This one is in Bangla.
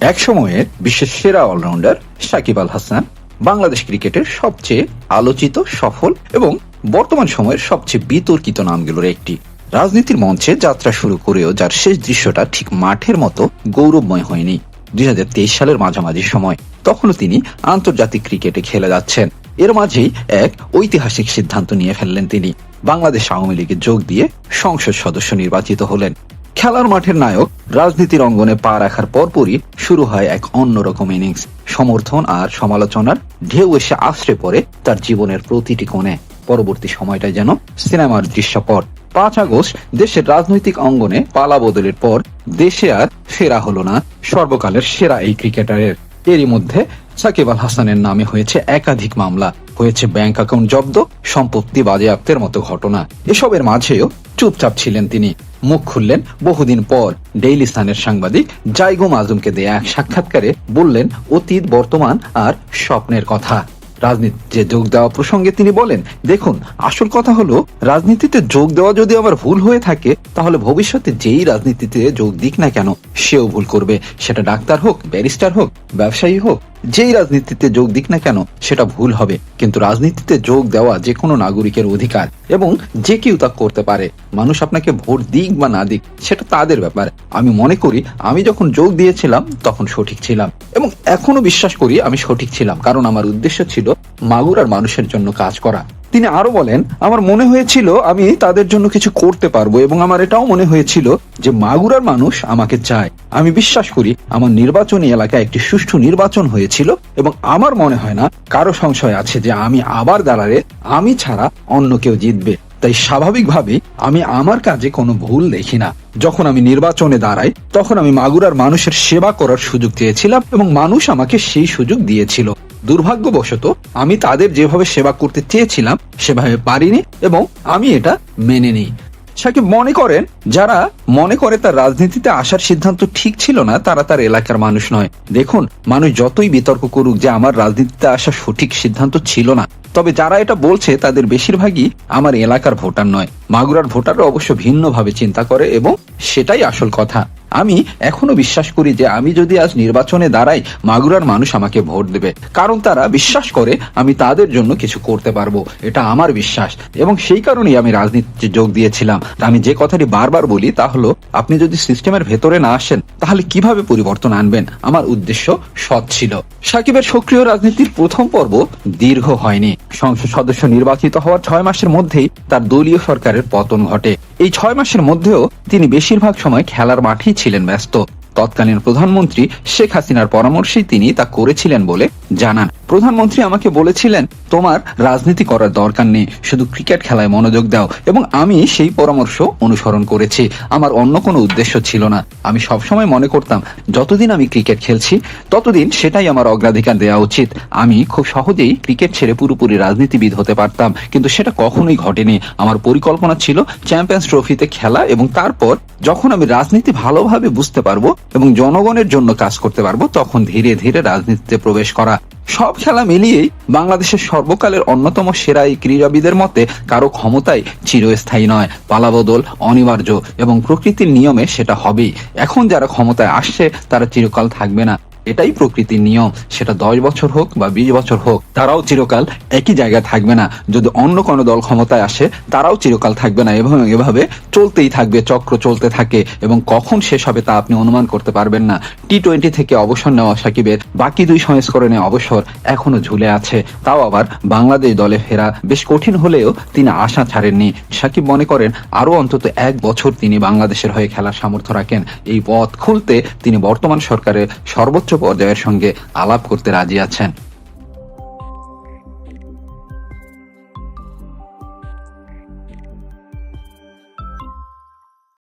এক সময়ের বিশ্বের সেরা অলরাউন্ডার সাকিব আল হাসান বাংলাদেশ ক্রিকেটের সবচেয়ে আলোচিত, সফল এবং বর্তমান সময়ের সবচেয়ে বিতর্কিত নামগুলোর একটি। রাজনীতির মঞ্চে যাত্রা শুরু করেও যার শেষ দৃশ্যটা ঠিক মাঠের মতো গৌরবময় হয়নি। দুই হাজার তেইশ সালের মাঝামাঝি সময়, তখনও তিনি আন্তর্জাতিক ক্রিকেটে খেলে যাচ্ছেন। এর মাঝেই এক ঐতিহাসিক সিদ্ধান্ত নিয়ে ফেললেন তিনি। বাংলাদেশ আওয়ামী লীগে যোগ দিয়ে সংসদ সদস্য নির্বাচিত হলেন। খেলার মাঠের নায়ক রাজনীতির অঙ্গনে পা রাখার পরপরই শুরু হয় এক অন্যরকম ইনিংস। সমর্থন আর সমালোচনার ঢেউ এসে আশ্রে পড়ে তার জীবনের প্রতিটি কোণে। পরবর্তী সময়টাই যেন সিনেমার দৃশ্যপট। পাঁচ আগস্ট দেশের রাজনৈতিক অঙ্গনে পালা বদলের পর দেশে আর ফেরা হলো না সর্বকালের সেরা এই ক্রিকেটারের। এরই মধ্যে সাকিব আল হাসানের নামে হয়েছে একাধিক মামলা। হয়েছে ব্যাংক অ্যাকাউন্ট জব্দ, সম্পত্তি বাজেয়াপ্তের মতো ঘটনা। এসবের মাঝেও চুপচাপ ছিলেন তিনি। মুখ খুললেন। বহুদিন পর ডেইলি স্থানের সাংবাদিক জাইগুম আজমকে দেয়া এক সাক্ষাৎকারে বললেন, অতীত, বর্তমান আর স্বপ্নের কথা। রাজনীতিতে যোগ দেওয়া প্রসঙ্গে তিনি বলেন, দেখুন, আসল কথা হলো, রাজনীতিতে যোগ দেওয়া যদি আমার ভুল হয়ে থাকে, তাহলে ভবিষ্যতে যেই রাজনীতিতে যোগ দিক না কেন, সেও ভুল করবে। সেটা ডাক্তার হোক, ব্যারিস্টার হোক, ব্যবসায়ী হোক, যেই রাজনীতিতে যোগ দিক না কেন, সেটা ভুল হবে। কিন্তু রাজনীতিতে যোগ দেওয়া যে কোনো নাগরিকের অধিকার এবং যে কেউ তা করতে পারে, মানুষ আপনাকে ভোট দিক বা না দিক, সেটা তাদের ব্যাপার। আমি মনে করি, আমি যখন যোগ দিয়েছিলাম, তখন সঠিক ছিলাম। এবং এখনও বিশ্বাস করি আমি সঠিক ছিলাম, কারণ আমার উদ্দেশ্য ছিল মাগুরার মানুষের জন্য কাজ করা। তিনি আরও বলেন, আমার মনে হয়েছিল আমি তাদের জন্য কিছু করতে পারব এবং আমার এটাও মনে হয়েছিল যে মাগুরার মানুষ আমাকে চায়। আমি বিশ্বাস করি আমার নির্বাচনী এলাকায় একটি সুষ্ঠু নির্বাচন হয়েছিল এবং আমার মনে হয় না কারও সংশয় আছে যে আমি আবার দাঁড়ালে আমি ছাড়া অন্য কেউ জিতবে। তাই স্বাভাবিকভাবে আমি আমার কাজে কোনো ভুল দেখি না। যখন আমি নির্বাচনে দাঁড়াই, তখন আমি মাগুরার মানুষের সেবা করার সুযোগ চেয়েছিলাম এবং মানুষ আমাকে সেই সুযোগ দিয়েছিল। দুর্ভাগ্যবশত, আমি তাদের যেভাবে সেবা করতে চেয়েছিলাম, সেভাবে পারিনি এবং আমি এটা মেনে নিই। সাকিব মনে করেন? যারা মনে করে তার রাজনীতিতে আসার সিদ্ধান্ত ঠিক ছিল না, তারা তার এলাকার মানুষ নয়। দেখুন, মানুষ যতই বিতর্ক করুক যে আমার রাজনীতিতে আসা সঠিক সিদ্ধান্ত ছিল না, তবে যারা এটা বলছে, তাদের বেশিরভাগই আমার এলাকার ভোটার নয়। মাগুরার ভোটাররা অবশ্য ভিন্নভাবে চিন্তা করে এবং সেটাই আসল কথা। আমি এখনও বিশ্বাস করি যে আমি যদি আজ নির্বাচনে দাঁড়াই, মাগুরার মানুষ আমাকে ভোট দেবে। কারণ তারা বিশ্বাস করে আমি তাদের জন্য কিছু করতে পারব। এটা আমার বিশ্বাস। এবং সেই কারণেই আমি রাজনীতিতে যোগ দিয়েছিলাম। আমি যে কথাটি বারবার বলি তা হলো, আপনি যদি সিস্টেমের ভেতরে না আসেন, তাহলে কীভাবে পরিবর্তন আনবেন? আমার উদ্দেশ্য সৎ ছিল। সাকিবের সক্রিয় রাজনীতির প্রথম পর্ব দীর্ঘ হয়নি। সংসদ সদস্য নির্বাচিত হওয়ার ছয় মাসের মধ্যেই তার দলীয় সরকারের পতন ঘটে। এই ছয় মাসের মধ্যেও তিনি বেশিরভাগ সময় খেলার মাঠেই ছিলেন ব্যস্ত। তৎকালীন প্রধানমন্ত্রী শেখ হাসিনার পরামর্শেই তিনি তা করেছিলেন বলে জানান। প্রধানমন্ত্রী আমাকে বলেছিলেন, তোমার রাজনীতি করার দরকার নেই, শুধু ক্রিকেট খেলায় মনোযোগ দাও এবং আমি সেই পরামর্শ অনুসরণ করেছি। আমার অন্য কোনো উদ্দেশ্য ছিল না। আমি সবসময় মনে করতাম, যতদিন আমি ক্রিকেট খেলছি, ততদিন সেটাই আমার অগ্রাধিকার দেওয়া উচিত। আমি খুব সহজেই ক্রিকেট ছেড়ে পুরোপুরি রাজনীতিবিদ হতে পারতাম, কিন্তু সেটা কখনোই ঘটেনি। আমার পরিকল্পনা ছিল চ্যাম্পিয়ন্স ট্রফিতে খেলা এবং তারপর যখন আমি রাজনীতি ভালোভাবে বুঝতে পারব এবং জনগণের জন্য কাজ করতে পারব, তখন ধীরে ধীরে রাজনীতিতে প্রবেশ করা। সব খেলা মিলিয়েই বাংলাদেশের সর্বকালের অন্যতম সেরা এই ক্রীড়াবিদের মতে কারও ক্ষমতায় চিরস্থায়ী নয়। পালাবদল অনিবার্য এবং প্রকৃতির নিয়মে সেটা হবেই। এখন যারা ক্ষমতায় আসছে, তারা চিরকাল থাকবে না। এটাই প্রকৃতির নিয়ম। সেটা দশ বছর হোক বা বিশ বছর হোক, তারাও চিরকাল একই জায়গায় থাকবে না। যদি অন্য কোনো দল ক্ষমতায় আসে, তারাও চিরকাল থাকবে না এবং এভাবে চলতেই থাকবে, চক্র চলতে থাকে এবং কখন শেষ হবে তা আপনি অনুমান করতে পারবেন না। টি টোয়েন্টি থেকে অবসর নেওয়া সাকিবের বাকি দুই সংস্করণে অবসর এখনও ঝুলে আছে। তাও আবার বাংলাদেশ দলে ফেরা বেশ কঠিন হলেও তিনি আশা ছাড়েননি। সাকিব মনে করেন আরও অন্তত এক বছর তিনি বাংলাদেশের হয়ে খেলার সামর্থ্য রাখেন। এই পথ খুলতে তিনি বর্তমান সরকারের সর্বোচ্চ পর্যায়ের সঙ্গে আলাপ করতে রাজি আছেন।